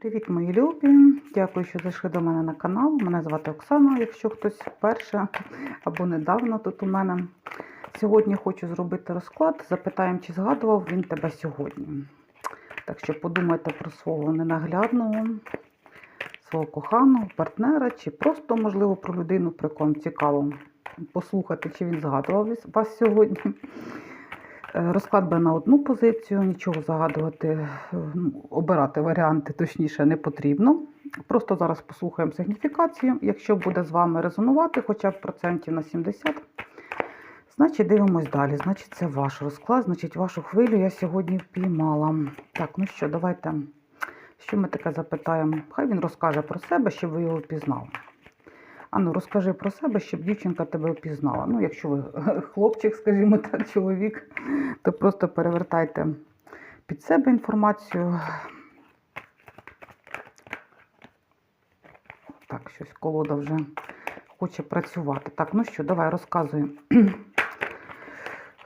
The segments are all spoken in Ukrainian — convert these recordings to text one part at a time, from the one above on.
Привіт, мої любі! Дякую, що зайшли до мене на канал. Мене звати Оксана, якщо хтось вперше або недавно тут у мене. Сьогодні хочу зробити розклад. Запитаємо, чи згадував він тебе сьогодні. Так що подумайте про свого ненаглядного, свого коханого, партнера, чи просто, можливо, про людину, яку вам цікаво послухати, чи він згадував вас сьогодні. Е, Розклад буде на одну позицію, нічого загадувати, е, обирати варіанти точніше не потрібно. Просто зараз послухаємо сигніфікацію. Якщо буде з вами резонувати хоча б процентів на 70, значить дивимось далі. Значить, це ваш розклад, значить, вашу хвилю я сьогодні впіймала. Так, ну що, давайте, що ми таке запитаємо? Хай він розкаже про себе, щоб ви його впізнали. Ану, розкажи про себе, щоб дівчинка тебе впізнала. Ну, якщо ви хлопчик, скажімо так, чоловік, то просто перевертайте під себе інформацію. Так, щось колода вже хоче працювати. Так, ну що, давай розказуй.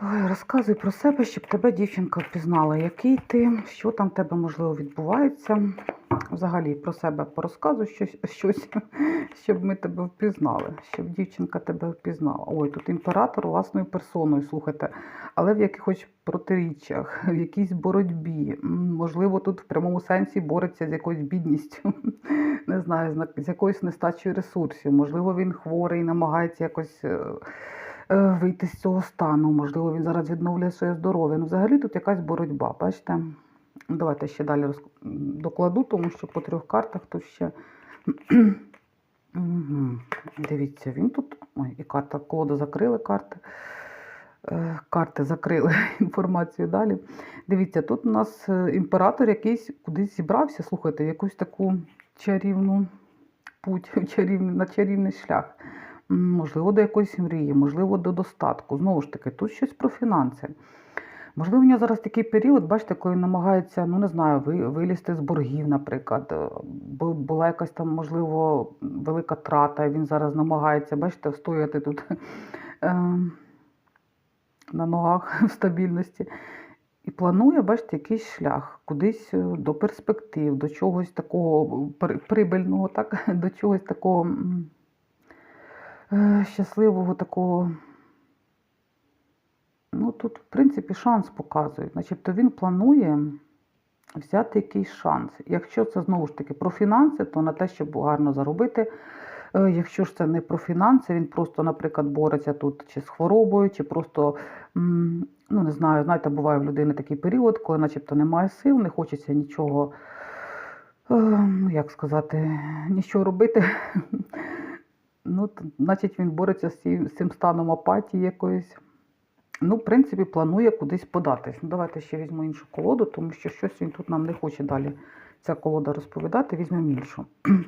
Ой, розказуй про себе, щоб тебе дівчинка впізнала, який ти, що там тебе можливо відбувається. Взагалі про себе порозказуй щось, щось, щоб ми тебе впізнали, щоб дівчинка тебе впізнала. Ой, тут імператор власною персоною, слухайте, але в якихось протиріччях, в якійсь боротьбі. Можливо, тут в прямому сенсі бореться з якоюсь бідністю, не знаю, з- якоюсь нестачею ресурсів. Можливо, він хворий, намагається якось. Е, Вийти з цього стану, можливо, він зараз відновлює своє здоров'я. Ну, взагалі тут якась боротьба, бачите? Давайте ще далі роз... докладу, тому що по трьох картах тут ще. Дивіться, він тут. Ой, і карта колода закрили карти. Е, Карти закрили інформацію далі. Дивіться, тут у нас е, імператор якийсь кудись зібрався, слухайте, якусь таку чарівну путь, чарівний, на чарівний шлях. Можливо, до якоїсь мрії, можливо, до достатку. Знову ж таки, тут щось про фінанси. Можливо, у нього зараз такий період, бачите, коли намагається, ну не знаю, ви- вилізти з боргів, наприклад. Е, бу- Була якась там, можливо, велика трата, і він зараз намагається, бачите, встояти тут е, на ногах в стабільності. І планує, бачите, якийсь шлях, кудись е, до перспектив, до чогось такого прибильного, так? до чогось такого щасливого, такого. Ну, тут, в принципі, шанс показують. Начебто він планує взяти якийсь шанс. Якщо це знову ж таки про фінанси, то на те, щоб гарно заробити. Е, Якщо ж це не про фінанси, він просто, наприклад, бореться тут чи з хворобою, чи просто, ну не знаю, знаєте, буває в людини такий період, коли начебто немає сил, не хочеться нічого, е, ну як сказати, нічого робити. Ну, значить, він бореться з цим, з цим станом апатії якоїсь. Ну, в принципі, планує кудись податись. Ну, давайте ще візьму іншу колоду, тому що щось він тут нам не хоче далі ця колода розповідати. Візьмемо іншу.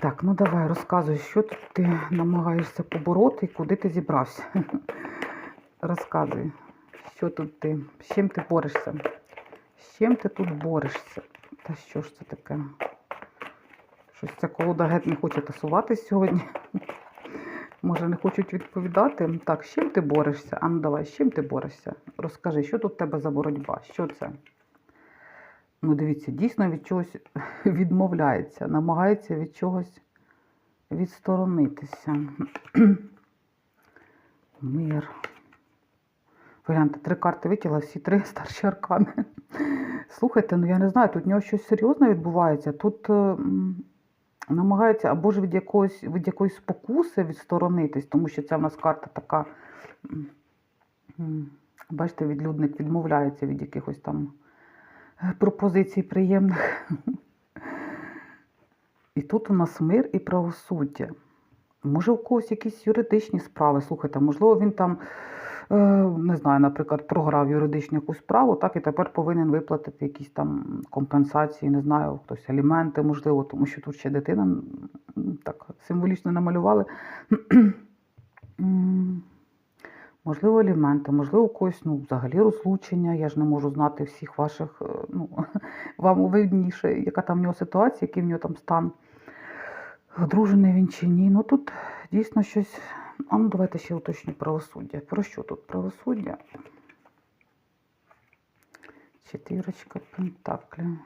Так, ну давай розказуй, що тут ти намагаєшся побороти і куди ти зібрався. Розказуй, що тут ти, з чим ти борешся? З чим ти тут борешся? Та що ж це таке? Щось ця колода геть не хоче тасуватись сьогодні. Може, не хочуть відповідати. Так, з чим ти борешся? А ну давай, з чим ти борешся? Розкажи, що тут в тебе за боротьба? Що це? Ну, дивіться, дійсно від чогось відмовляється, намагається від чогось відсторонитися. Мир. Варіанти, три карти витягла, всі три старші аркани. Слухайте, ну я не знаю, тут в нього щось серйозне відбувається. Тут м, намагається або ж від якоїсь, від якоїсь спокуси відсторонитись, тому що ця в нас карта така. Бачите, відлюдник відмовляється від якихось там пропозицій приємних. І тут у нас мир і правосуддя. Може, у когось якісь юридичні справи. Слухайте, можливо, він там, не знаю, наприклад, програв юридичну якусь справу, так і тепер повинен виплатити якісь там компенсації, не знаю, хтось аліменти, можливо, тому що тут ще дитина так символічно намалювали. Можливо, аліменти, можливо, когось ну, взагалі розлучення. Я ж не можу знати всіх ваших, е, ну, вам видніше, яка там в нього ситуація, який в нього там стан. Одружений він чи ні. Ну тут дійсно щось. А ну давайте ще уточню правосуддя. Про що тут правосуддя? Четвірочка пентаклів.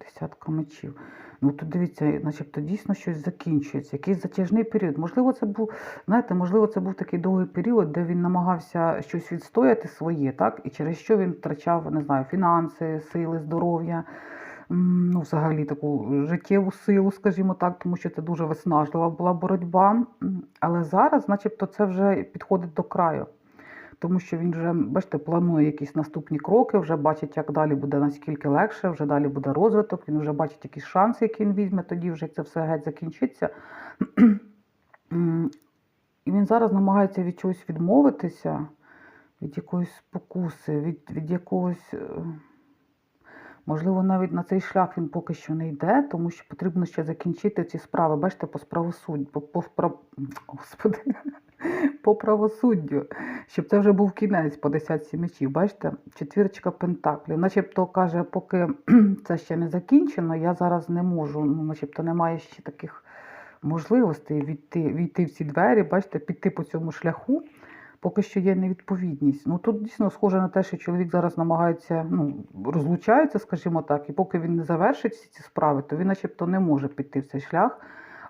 Десятка мечів. Ну тут дивіться, начебто дійсно щось закінчується, якийсь затяжний період. Можливо, це був, знаєте, можливо, це був такий довгий період, де він намагався щось відстояти своє, так? І через що він втрачав, не знаю, фінанси, сили, здоров'я, ну, взагалі таку життєву силу, скажімо так, тому що це дуже виснажлива була боротьба. Але зараз, начебто, це вже підходить до краю. Тому що він вже, бачите, планує якісь наступні кроки, вже бачить, як далі буде наскільки легше, вже далі буде розвиток, він вже бачить якісь шанси, які він візьме, тоді вже як це все геть закінчиться. І він зараз намагається від чогось відмовитися, від якоїсь спокуси, від, від якогось. Можливо, навіть на цей шлях він поки що не йде, тому що потрібно ще закінчити ці справи. Бачите, по справосуддю, по, по, справ- Господи, по правосуддю, щоб це вже був кінець по десятці мечів. Бачите, четвірочка пентаклів. Начебто каже, поки це ще не закінчено, я зараз не можу, ну, начебто немає ще таких можливостей війти, війти в ці двері, бачите, піти по цьому шляху. Поки що є невідповідність. Ну тут дійсно схоже на те, що чоловік зараз намагається, ну, розлучається, скажімо так, і поки він не завершить всі ці справи, то він начебто не може піти в цей шлях,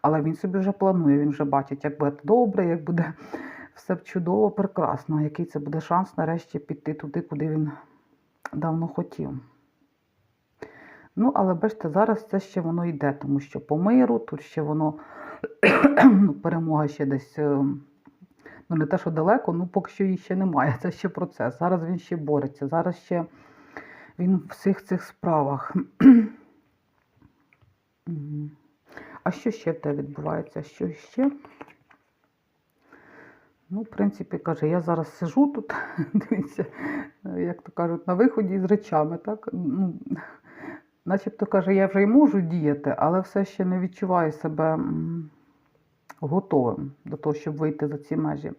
але він собі вже планує, він вже бачить, як буде добре, як буде все чудово, прекрасно, який це буде шанс нарешті піти туди, куди він давно хотів. Ну, але бачите, зараз це ще воно йде, тому що по миру, тут ще воно ну, перемога ще десь. Ну, не те, що далеко, ну поки що її ще немає. Це ще процес. Зараз він ще бореться, зараз ще він в всіх цих справах. А що ще в тебе відбувається? Що ще? Ну, в принципі, каже, я зараз сижу тут, дивіться, як то кажуть, на виході з речами, так? Ну, начебто каже, я вже й можу діяти, але все ще не відчуваю себе готовим до того, щоб вийти за ці межі.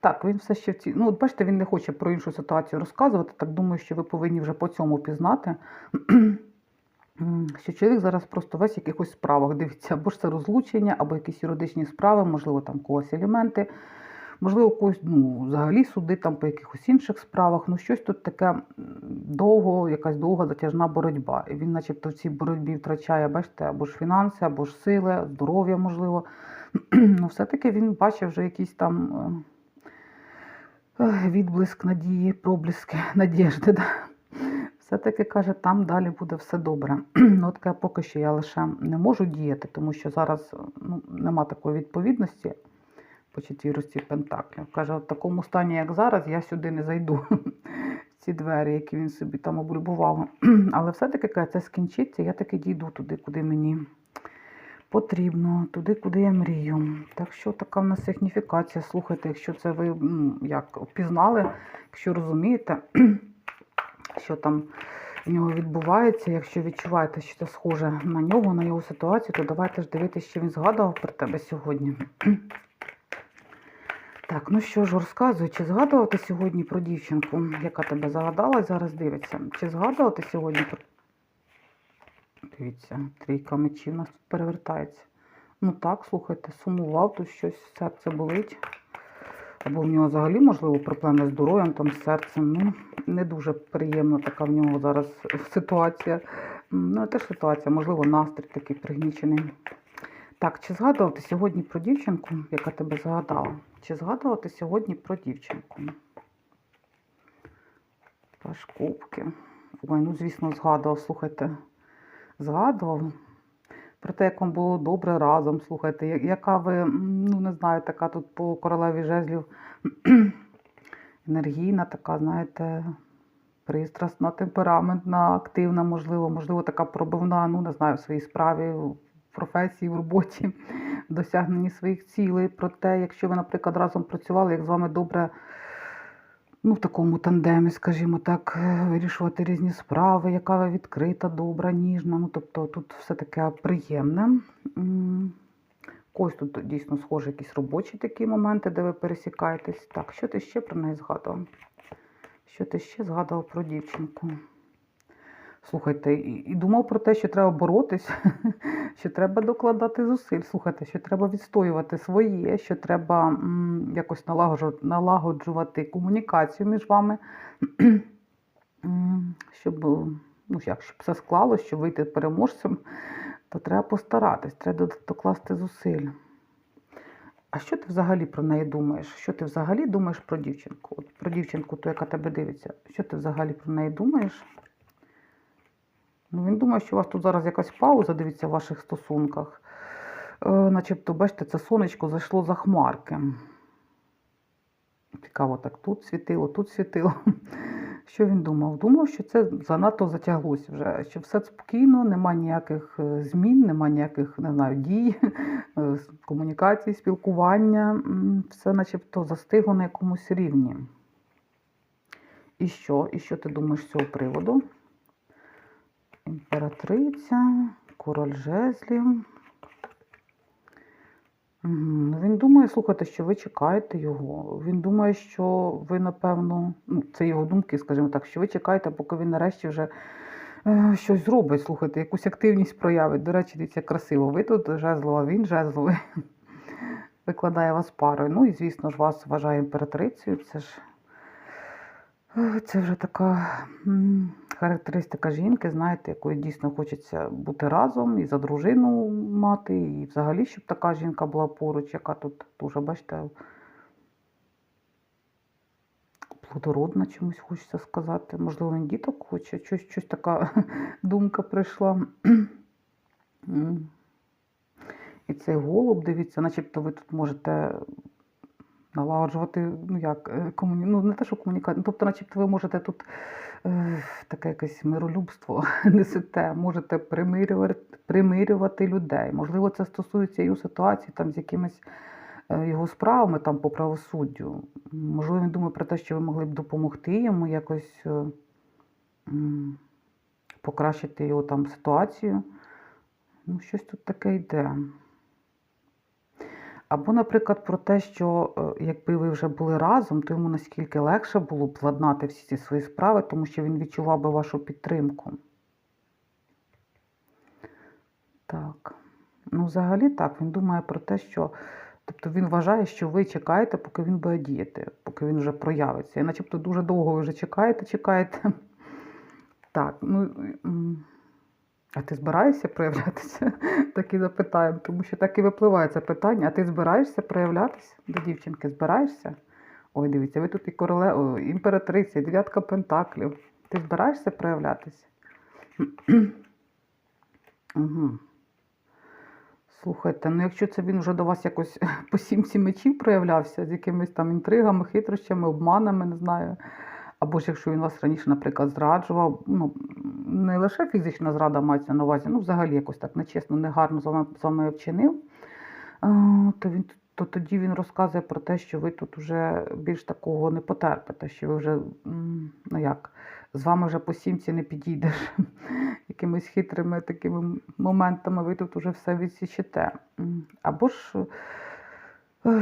Так, він все ще в ці. Ну, от бачите, він не хоче про іншу ситуацію розказувати. Так думаю, що ви повинні вже по цьому пізнати. Що чоловік зараз просто весь в якихось справах дивиться, або ж це розлучення, або якісь юридичні справи, можливо, там когось елементи, можливо, когось ну, взагалі суди там по якихось інших справах. Ну, щось тут таке довго, якась довга затяжна боротьба. І він, начебто, в цій боротьбі втрачає, бачите, або ж фінанси, або ж сили, здоров'я, можливо. ну, все-таки він бачив вже якісь там е, відблиск надії, проблиски надіжди. Да? Все-таки каже, там далі буде все добре. ну, таке поки що я лише не можу діяти, тому що зараз ну, нема такої відповідності по четвірості пентаклів. Каже, в такому стані, як зараз, я сюди не зайду. Ці двері, які він собі там облюбував. Але все-таки каже, це скінчиться, я таки дійду туди, куди мені потрібно, туди, куди я мрію. Так що така в нас сигніфікація. Слухайте, якщо це ви як впізнали, якщо розумієте, що там в нього відбувається, якщо відчуваєте, що це схоже на нього, на його ситуацію, то давайте ж дивитися, що він згадував про тебе сьогодні. Так, ну що ж, розказуй, чи згадував ти сьогодні про дівчинку, яка тебе загадала і зараз дивиться? Чи згадував ти сьогодні. Дивіться, трійка мечів у нас тут перевертається. Ну так, слухайте, сумував, тут щось серце болить. Або в нього взагалі, можливо, проблеми з здоров'ям, там з серцем. Ну, не дуже приємна така в нього зараз ситуація. Ну, теж ситуація, можливо, настрій такий пригнічений. Так, чи згадував ти сьогодні про дівчинку, яка тебе згадала? Чи згадував ти сьогодні про дівчинку? Паш кубки. Ой, ну, звісно, згадував, слухайте. Згадував про те, як вам було добре разом. Слухайте, яка ви, ну не знаю, така тут по королеві жезлів енергійна, така, знаєте, пристрасна, темпераментна, активна, можливо, можливо, така пробивна, ну не знаю, в своїй справі, в професії, в роботі, в досягненні своїх цілей. Про те, якщо ви, наприклад, разом працювали, як з вами добре. Ну, в такому тандемі, скажімо так, е, вирішувати різні справи, яка відкрита, добра, ніжна. Ну, тобто тут все таке приємне. Ось тут дійсно схожі якісь робочі такі моменти, де ви пересікаєтесь. Так, що ти ще про неї згадував? Що ти ще згадував про дівчинку? Слухайте, і, думав про те, що треба боротись, що треба докладати зусиль. Слухайте, що треба відстоювати своє, що треба якось налагоджу- налагоджувати комунікацію між вами, щоб ну, як, щоб все склалося, щоб вийти переможцем, то треба постаратись, треба докласти зусиль. А що ти взагалі про неї думаєш? Що ти взагалі думаєш про дівчинку? От про дівчинку, ту, яка тебе дивиться. Що ти взагалі про неї думаєш? Ну, він думає, що у вас тут зараз якась пауза, дивіться, в ваших стосунках. Е, начебто, бачите, це сонечко зайшло за хмарки. Цікаво, так тут світило, тут світило. Що він думав? Думав, що це занадто затяглося вже, що все спокійно, нема ніяких е, змін, нема ніяких, не знаю, дій, е, комунікацій, спілкування. Все начебто застигло на якомусь рівні. І що? І що ти думаєш з цього приводу? Імператриця, король жезлів. Він думає, слухайте, що ви чекаєте його. Він думає, що ви, напевно, ну, це його думки, скажімо так, що ви чекаєте, поки він нарешті вже е, щось зробить. Слухайте, якусь активність проявить. До речі, дивіться, красиво. Ви тут жезлова, він жезловий. Викладає вас парою. Ну і, звісно ж, вас вважає імператрицею. Це ж це вже така характеристика жінки, знаєте, якої дійсно хочеться бути разом і за дружину мати, і взагалі, щоб така жінка була поруч, яка тут дуже, бачите, плодородна чомусь хочеться сказати. Можливо, він діток хоче, щось, щось така думка прийшла. І цей голуб, дивіться, начебто ви тут можете налагоджувати, ну як, е, комуні... ну не те, що комунікацію, ну, тобто, начебто ви можете тут е, таке якесь миролюбство несете, можете примирювати, примирювати людей. Можливо, це стосується у ситуації там з якимись е, його справами там по правосуддю. Можливо, він думає про те, що ви могли б допомогти йому якось е, м, покращити його там ситуацію. Ну, щось тут таке йде. Або, наприклад, про те, що е, якби ви вже були разом, то йому наскільки легше було б владнати всі ці свої справи, тому що він відчував би вашу підтримку. Так. Ну, взагалі так, він думає про те, що. Тобто він вважає, що ви чекаєте, поки він буде діяти, поки він вже проявиться. І начебто дуже довго ви вже чекаєте, чекаєте. Так, ну. А ти збираєшся проявлятися? Так і запитаємо, тому що так і випливає це питання. А ти збираєшся проявлятися до дівчинки? Збираєшся? Ой, дивіться, ви тут і короле, о, імператриця, і дев'ятка пентаклів. Ти збираєшся проявлятися? Угу. Слухайте, ну якщо це він вже до вас якось по сімці мечів проявлявся з якимись там інтригами, хитрощами, обманами, не знаю. Або ж якщо він вас раніше, наприклад, зраджував, ну не лише фізична зрада мається на увазі, ну взагалі якось так нечесно, негарно з вами, з вами вчинив, то він то тоді він розказує про те, що ви тут вже більш такого не потерпите, що ви вже, ну як, з вами вже по сімці не підійдеш. Якимись хитрими такими моментами ви тут вже все відсічете. Або ж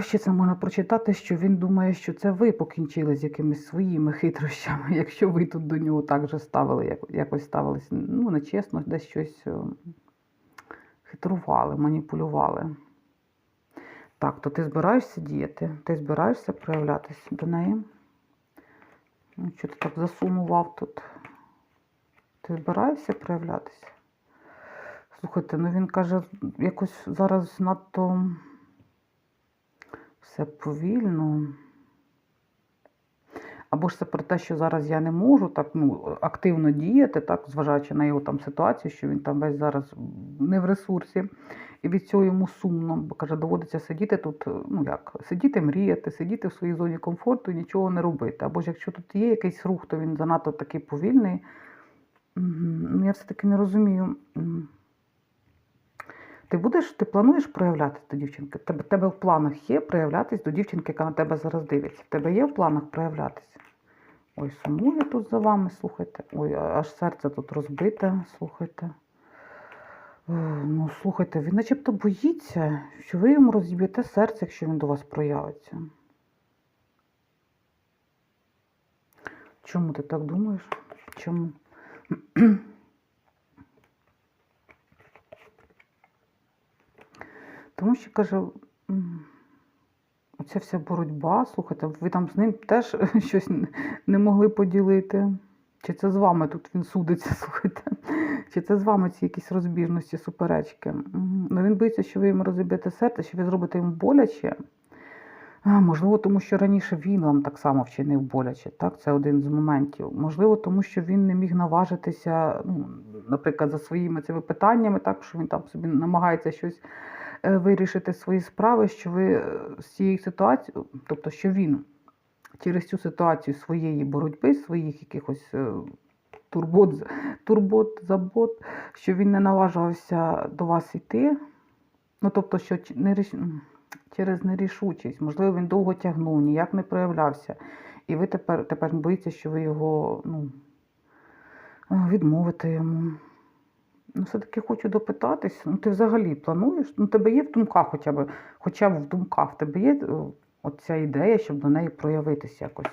ще це можна прочитати, що він думає, що це ви покінчили з якимись своїми хитрощами, якщо ви тут до нього так же ставили, як, якось ставились, ну, нечесно, десь щось е, хитрували, маніпулювали. Так, то ти збираєшся діяти? Ти збираєшся проявлятися до неї? Ну, Що ти так засумував тут? Ти збираєшся проявлятися? Слухайте, ну він каже, якось зараз надто все повільно. Або ж це про те, що зараз я не можу так ну, активно діяти, так, зважаючи на його там ситуацію, що він там весь зараз не в ресурсі, і від цього йому сумно, бо каже, доводиться сидіти тут, ну як, сидіти, мріяти, сидіти в своїй зоні комфорту і нічого не робити. Або ж якщо тут є якийсь рух, то він занадто такий повільний. Ну, я все-таки не розумію. Ти будеш, ти плануєш проявлятися до дівчинки? Тебе, тебе в планах є проявлятись до дівчинки, яка на тебе зараз дивиться. В тебе є в планах проявлятися? Ой, сумую тут за вами, слухайте. Ой, аж серце тут розбите, слухайте. Е, Ну, слухайте, він начебто боїться, що ви йому розіб'єте серце, якщо він до вас проявиться. Чому ти так думаєш? Чому? Тому що каже, м, оця вся боротьба, слухайте, ви там з ним теж щось не могли поділити. Чи це з вами тут він судиться, слухайте? Чи це з вами ці якісь розбіжності, суперечки? Ну він боїться, що ви йому розіб'єте серце, що ви зробите йому боляче. Можливо, тому що раніше він вам так само вчинив боляче. Так, це один з моментів. Можливо, тому що він не міг наважитися, ну, наприклад, за своїми цими питаннями, так що він там собі намагається щось е, вирішити свої справи, що ви е, з цієї ситуації, тобто, що він через цю ситуацію своєї боротьби, своїх якихось е, турбот, турбот, забот, що він не наважувався до вас йти. Ну, тобто, що не ріш- через нерішучість, можливо, він довго тягнув, ніяк не проявлявся. І ви тепер, тепер боїтеся, що ви його ну, відмовите йому. Ну, все-таки хочу допитатись. Ну, ти взагалі плануєш? Ну, тебе є в думках хоча б, хоча б в думках, в тебе є е, оця ідея, щоб до неї проявитись якось.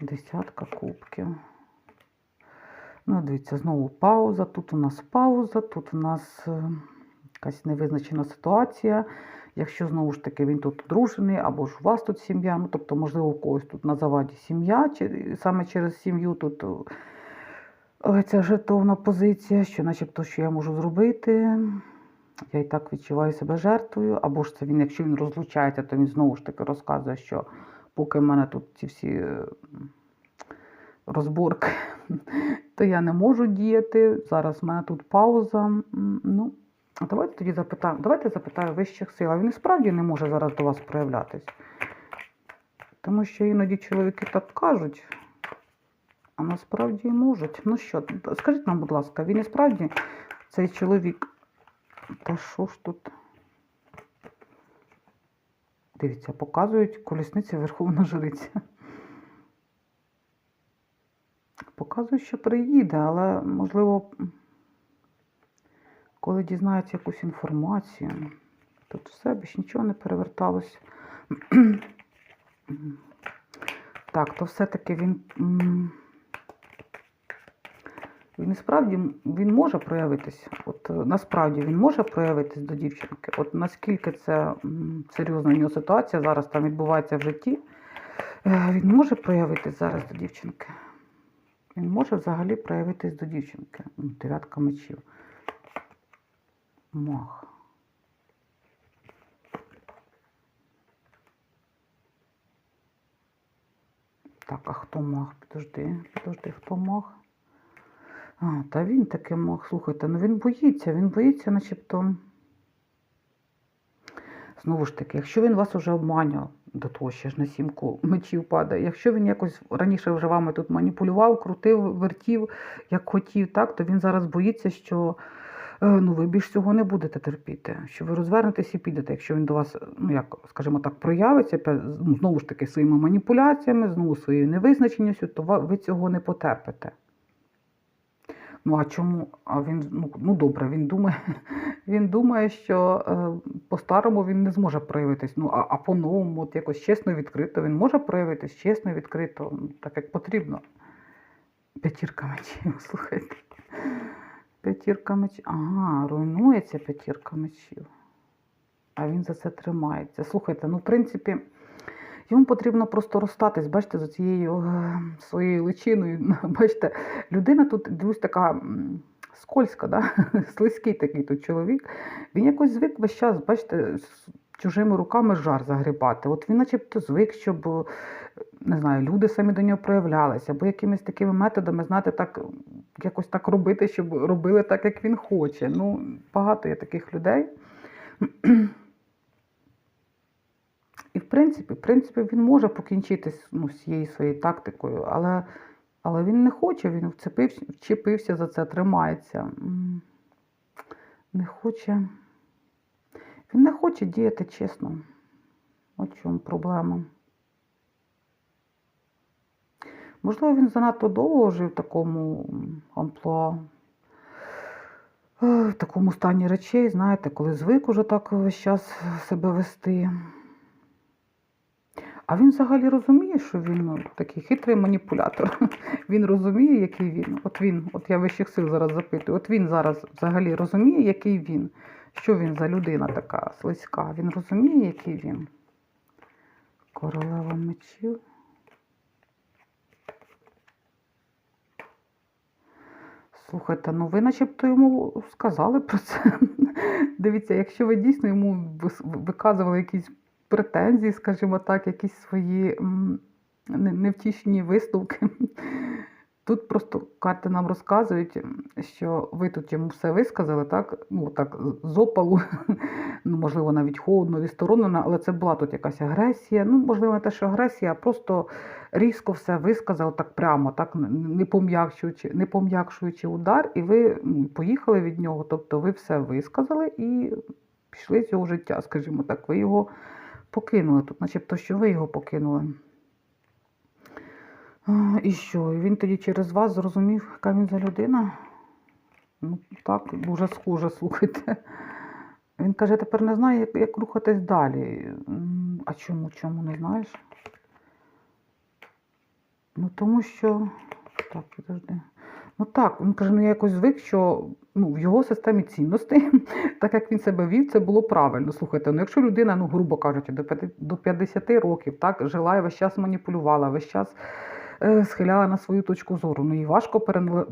Десятка кубків. Ну, дивіться, знову пауза. Тут у нас пауза, тут у нас е, якась невизначена ситуація. Якщо знову ж таки він тут одружений, або ж у вас тут сім'я, ну тобто, можливо, у когось тут на заваді сім'я, чи саме через сім'ю тут е, ця жертовна позиція, що начебто, що я можу зробити. Я і так відчуваю себе жертвою, або ж це він, якщо він розлучається, то він знову ж таки розказує, що поки в мене тут ці всі розборки, то я не можу діяти. Зараз в мене тут пауза. Ну, а давайте тоді запитаємо. Давайте запитаю вищих сил. А він і справді не може зараз до вас проявлятись. Тому що іноді чоловіки так кажуть, а насправді можуть. Ну що, скажіть нам, будь ласка, він і справді цей чоловік. Та що ж тут? Дивіться, показують колісниці Верховна Жриця. Показують, що приїде, але можливо, коли дізнається якусь інформацію, тут все більш нічого не переверталося. Так, то все-таки він. Він справді він може проявитись. От е, насправді він може проявитись до дівчинки. От наскільки це серйозна у нього ситуація зараз там відбувається в житті, е, він може проявитись зараз до дівчинки. Він може взагалі проявитись до дівчинки. Дев'ятка мечів. Мах. Так, а хто мах? Підожди, підожди, хто мах? А, та він таки мах. Слухайте, ну він боїться, він боїться, начебто. Знову ж таки, якщо він вас уже обманював, до того ще ж на сімку мечів падає, якщо він якось раніше вже вами тут маніпулював, крутив, вертів, як хотів, так, то він зараз боїться, що е, ну, ви більш цього не будете терпіти, що ви розвернетесь і підете, якщо він до вас, ну як, скажімо так, проявиться, знову ж таки, своїми маніпуляціями, знову своєю невизначеністю, то ви цього не потерпите. Ну а чому? А він ну, ну добре, він думає, він думає, що е, по-старому він не зможе проявитись. Ну а, а по-новому, от якось чесно відкрито, він може проявитись чесно відкрито, ну, так як потрібно. П'ятірка мечів, слухайте. П'ятірка мечів. Ага, руйнується п'ятірка мечів. А він за це тримається. Слухайте, ну в принципі. Йому потрібно просто розстатись, бачите, за цією е, своєю личиною. Бачите, людина тут дивлюсь така м, скользька, да? слизький такий тут чоловік. Він якось звик весь час, бачите, чужими руками жар загрібати. От він начебто звик, щоб е, не знаю, люди самі до нього проявлялися, або якимись такими методами, знаєте, так якось так робити, щоб робили так, як він хоче. Ну, багато є таких людей. І в принципі, в принципі, він може покінчити з- ну, цією своєю тактикою, але, але він не хоче, він вцепився, вчепився за це, тримається. Не хоче. Він не хоче діяти чесно. От чому проблема. Можливо, він занадто довго жив в такому амплуа, в такому стані речей, знаєте, коли звик уже так весь час себе вести. А він взагалі розуміє, що він ну, такий хитрий маніпулятор. Він розуміє, який він. От він, от я вищих сил зараз запитую. От він зараз взагалі розуміє, який він. Що він за людина така слизька? Він розуміє, який він. Королева мечів. Слухайте, ну ви начебто йому сказали про це. Дивіться, якщо ви дійсно йому виказували якісь претензії, скажімо так, якісь свої невтішні висновки. Тут просто карти нам розказують, що ви тут йому все висказали, так? Ну, так, з опалу, ну, можливо, навіть холодно, відсторонено, але це була тут якась агресія. Ну, можливо, не те, що агресія, а просто різко все висказав так прямо, так, не пом'якшуючи, не пом'якшуючи удар, і ви поїхали від нього. Тобто ви все висказали і пішли з його життя, скажімо так, ви його покинули. Тут, начебто, що ви його покинули. І що? І він тоді через вас зрозумів, яка він за людина? Ну, так, дуже схоже, слухайте. Він каже, тепер не знає, як, як рухатись далі. А чому, чому не знаєш? Ну, тому що. Так, підожди. Ну так, він каже, ну я якось звик, що ну, в його системі цінностей, так як він себе вів, це було правильно. Слухайте, ну якщо людина, ну, грубо кажучи, до п'яти- до 50 років так, жила і весь час маніпулювала, весь час е, схиляла на свою точку зору. Ну і важко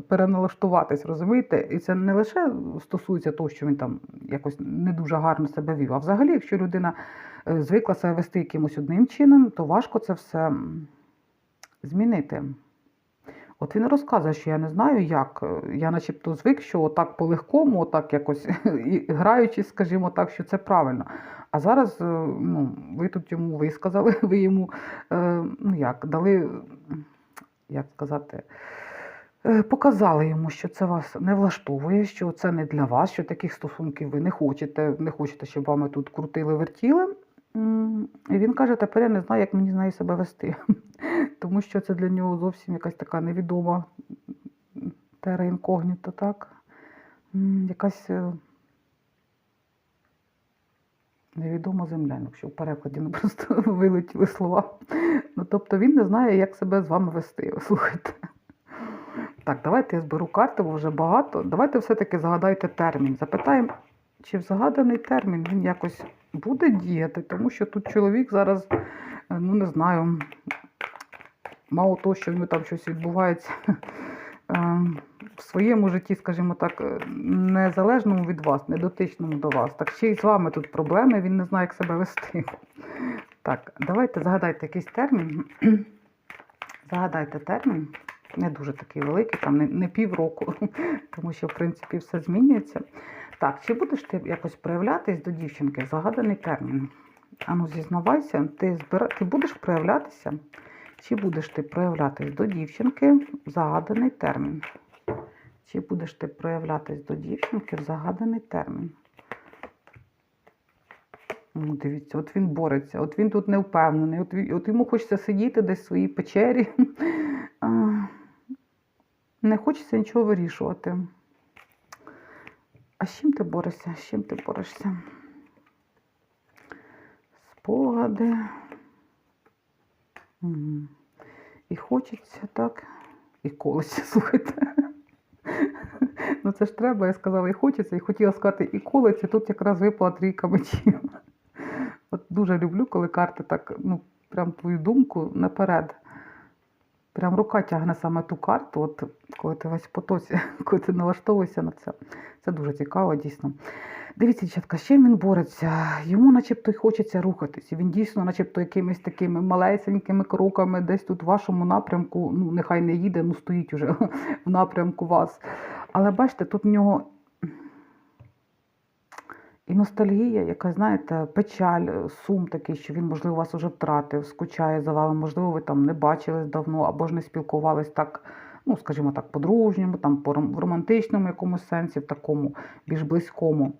переналаштуватись, розумієте? І це не лише стосується того, що він там якось не дуже гарно себе вів, а взагалі, якщо людина е, звикла себе вести якимось одним чином, то важко це все змінити. От він розказує, що я не знаю, як. Е, Я начебто звик, що отак по-легкому, отак якось і граючись, скажімо так, що це правильно. А зараз е, ну, ви тут йому висказали, ви йому е, ну як, дали, як сказати, показали йому, що це вас не влаштовує, що це не для вас, що таких стосунків ви не хочете, не хочете, щоб вами тут крутили, вертіли. І він каже, тепер я не знаю, як мені з нею себе вести. Тому що це для нього зовсім якась така невідома тера інкогніто, так? Якась е, невідома земля, якщо в перекладі ну, просто вилетіли слова. Ну, тобто він не знає, як себе з вами вести. Слухайте. Так, давайте я зберу карти, бо вже багато. Давайте все-таки згадайте термін. Запитаємо, чи в загаданий термін він якось буде діяти, тому що тут чоловік зараз, е, ну не знаю, мало того, що нього там щось відбувається е, в своєму житті, скажімо так, е, незалежному від вас, недотичному до вас. Так ще й з вами тут проблеми, він не знає, як себе вести. Так, давайте загадайте якийсь термін. Загадайте термін. Не дуже такий великий, там не, не півроку, тому що, в принципі, все змінюється. Так, чи будеш ти якось проявлятись до дівчинки в загаданий термін? Ану, зізнавайся, ти, збира... ти будеш проявлятися? Чи будеш ти проявлятись до дівчинки в загаданий термін? Чи будеш ти проявлятись до дівчинки в загаданий термін? Ну, дивіться, от він бореться, от він тут не впевнений, от, от йому хочеться сидіти десь в своїй печері. Не хочеться нічого вирішувати. А з чим ти борешся? З чим ти борешся? Спогади. Мгм. І хочеться, так? І колеться, слухайте. Ну це ж треба, я сказала, і хочеться, і хотіла сказати, і колеться, тут якраз випала трійка мечів. От дуже люблю, коли карти так, ну, прям твою думку наперед. Прям рука тягне саме ту карту, от коли ти весь в потоці, коли ти налаштовуєшся на це. Це дуже цікаво, дійсно. Дивіться, дівчатка, з чим він бореться? Йому начебто й хочеться рухатись. Він дійсно, начебто, якимись такими малесенькими кроками десь тут в вашому напрямку, ну нехай не їде, ну стоїть уже в напрямку вас. Але бачите, тут в нього і ностальгія, яка, знаєте, печаль, сум такий, що він, можливо, вас вже втратив, скучає за вами, можливо, ви там не бачились давно або ж не спілкувались так, ну, скажімо так, по-дружньому, там, по романтичному якомусь сенсі, в такому більш близькому.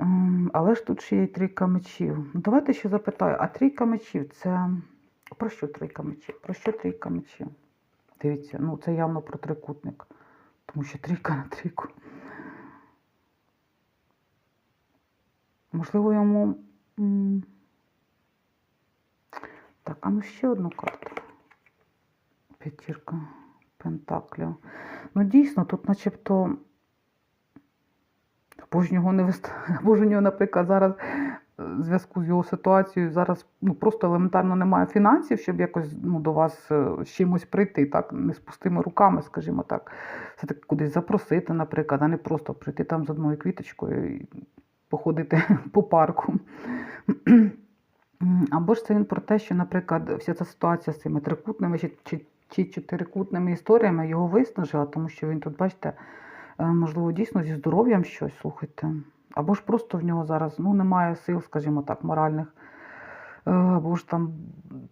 Ем, Але ж тут ще є трійка мечів. Ну, Давайте ще запитаю, а трійка мечів це про що трійка мечів? Про що трійка мечів? Дивіться, ну це явно про трикутник, тому що трійка на трійку. Можливо, йому. Так, а ну ще одну карту. П'ятірка Пентаклів. Ну, дійсно, тут начебто. Або ж нього не вист... Або ж у нього, наприклад, зараз в зв'язку з його ситуацією зараз ну, просто елементарно немає фінансів, щоб якось ну, до вас е, з чимось прийти, так, не з пустими руками, скажімо так. Все-таки кудись запросити, наприклад, а не просто прийти там з одною квіточкою і походити по парку. Або ж це він про те, що, наприклад, вся ця ситуація з цими трикутними чи, чи, чи чотирикутними історіями його виснажила, тому що він тут, бачите, е, можливо, дійсно зі здоров'ям щось, слухайте. Або ж просто в нього зараз ну, немає сил, скажімо так, моральних, або ж там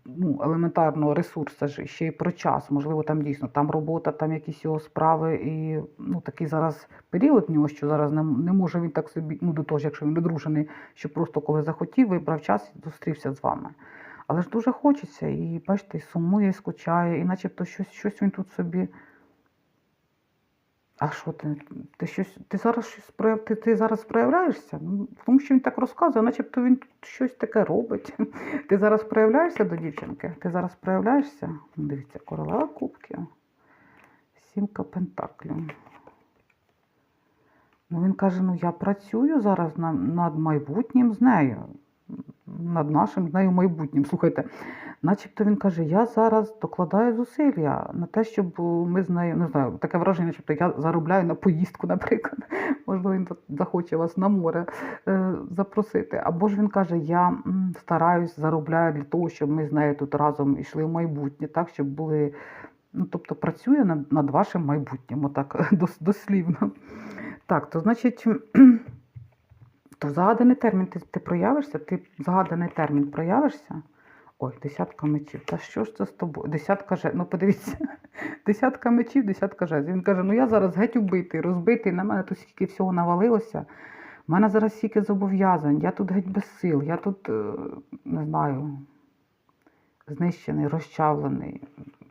ну, елементарного ресурсу, ж ще й про час. Можливо, там дійсно там робота, там якісь його справи. І ну, такий зараз період в нього, що зараз не, не може він так собі, ну до того ж, якщо він одружений, що просто коли захотів, вибрав час і зустрівся з вами. Але ж дуже хочеться, і бачите, і сумує, і скучає, і начебто щось, щось він тут собі. А що ти? Ти щось ти зараз щось ти, ти зараз проявляєшся? Ну, тому що він так розказує, начебто він тут щось таке робить. Ти зараз проявляєшся до дівчинки? Ти зараз проявляєшся? Ну, Дивіться, королева кубків. Сімка пентаклів. Ну, він каже: ну я працюю зараз на, над майбутнім з нею, над нашим з нею майбутнім. Слухайте, начебто він каже, я зараз докладаю зусилля на те, щоб ми з нею, не знаю, таке враження, начебто я заробляю на поїздку, наприклад. Можливо, він захоче вас на море е, запросити. Або ж він каже, я стараюсь, заробляю для того, щоб ми з нею тут разом йшли в майбутнє, так, щоб були. Ну, тобто працює над, над вашим майбутнім, отак дос- дослівно. Так, то значить, то в загаданий термін ти, ти проявишся, ти в загаданий термін проявишся. Ой, десятка мечів. Та що ж це з тобою? Десятка жезлів. Ну, подивіться, десятка мечів, десятка жезлів. Він каже: ну я зараз геть убитий, розбитий, на мене тут стільки всього навалилося. У мене зараз стільки зобов'язань, я тут геть без сил, я тут, е, не знаю, знищений, розчавлений.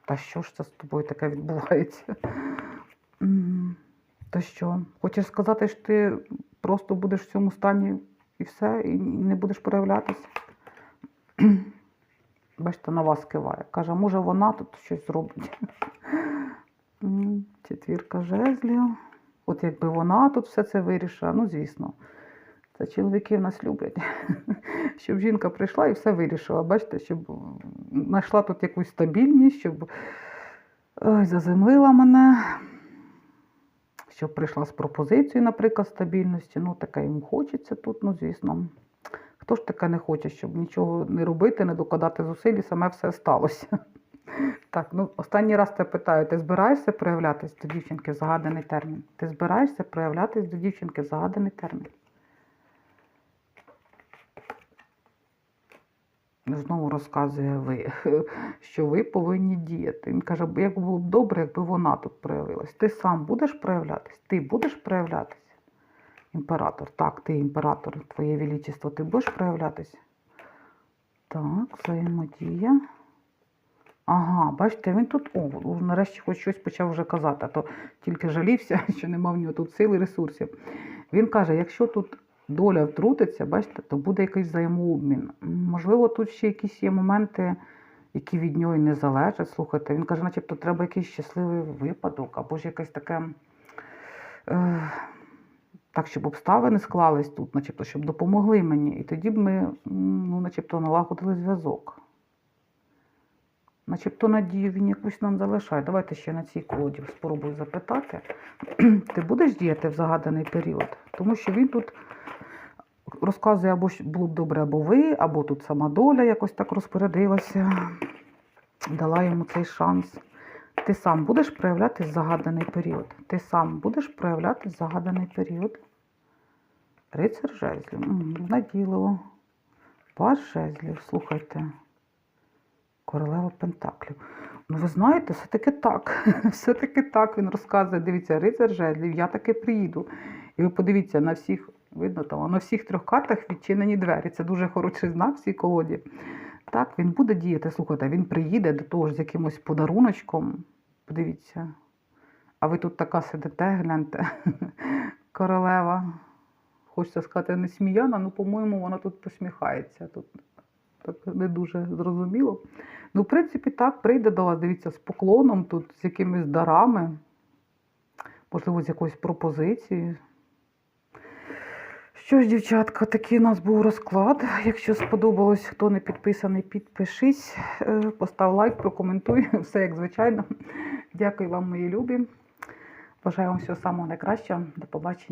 Та що ж це з тобою таке відбувається? Та що? Хочеш сказати, що ти просто будеш в цьому стані і все, і не будеш проявлятися? Бачите, на вас киває. Каже, може вона тут щось зробить. Четвірка жезлів. От якби вона тут все це вирішила, ну звісно. Це чоловіки в нас люблять. Щоб жінка прийшла і все вирішила. Бачите, щоб знайшла тут якусь стабільність, щоб ой, заземлила мене, щоб прийшла з пропозицією, наприклад, стабільності. Ну, таке їм хочеться тут, ну, звісно. Хто ж таке не хоче, щоб нічого не робити, не докладати зусиль, і саме все сталося. Так, ну останній раз тебе питаю, ти збираєшся проявлятись до дівчинки в загаданий термін? Ти збираєшся проявлятись до дівчинки в загаданий термін? Знову розказує ви, що ви повинні діяти. Він каже, як було б добре, якби вона тут проявилась. Ти сам будеш проявлятись? Ти будеш проявлятись? Імператор. Так, ти імператор, твоє величество, ти будеш проявлятись? Так, взаємодія. Ага, бачите, він тут, о, нарешті хоч щось почав вже казати, а то тільки жалівся, що нема в нього тут сил і ресурсів. Він каже, якщо тут доля втрутиться, бачите, то буде якийсь взаємообмін. Можливо, тут ще якісь є моменти, які від нього і не залежать. Слухайте, він каже, начебто треба якийсь щасливий випадок, або ж якесь таке. Е, так, щоб обставини склались тут, начебто, щоб допомогли мені. І тоді б ми, ну, начебто, налагодили зв'язок. Начебто надію він якусь нам залишає. Давайте ще на цій колоді спробую запитати. Ти будеш діяти в загаданий період? Тому що він тут розказує, або було б добре, або ви, або тут сама доля якось так розпорядилася, дала йому цей шанс. Ти сам будеш проявляти загаданий період. Ти сам будеш проявляти загаданий період. Рицар жезлів. М, Надійливо. Паж жезлів, слухайте. Королева Пентаклів. Ну, ви знаєте, все-таки так. Все-таки так він розказує. Дивіться, рицар жезлів, я таки приїду. І ви подивіться, на всіх, видно там, на всіх трьох картах відчинені двері. Це дуже хороший знак в цій колоді. Так, він буде діяти. Слухайте, він приїде до того ж з якимось подаруночком. Подивіться. А ви тут така сидите, гляньте. Королева. Хочеться сказати, не сміяна, ну, по-моєму, вона тут посміхається. Тут так не дуже зрозуміло. Ну, в принципі, так, прийде до вас, дивіться, з поклоном, тут, з якимись дарами, можливо, з якоюсь пропозицією. Що ж, дівчатка, такий у нас був розклад. Якщо сподобалось, хто не підписаний, підпишись, е, постав лайк, прокоментуй, все як звичайно. Дякую вам, мої любі. Бажаю вам всього самого найкращого. До побачення.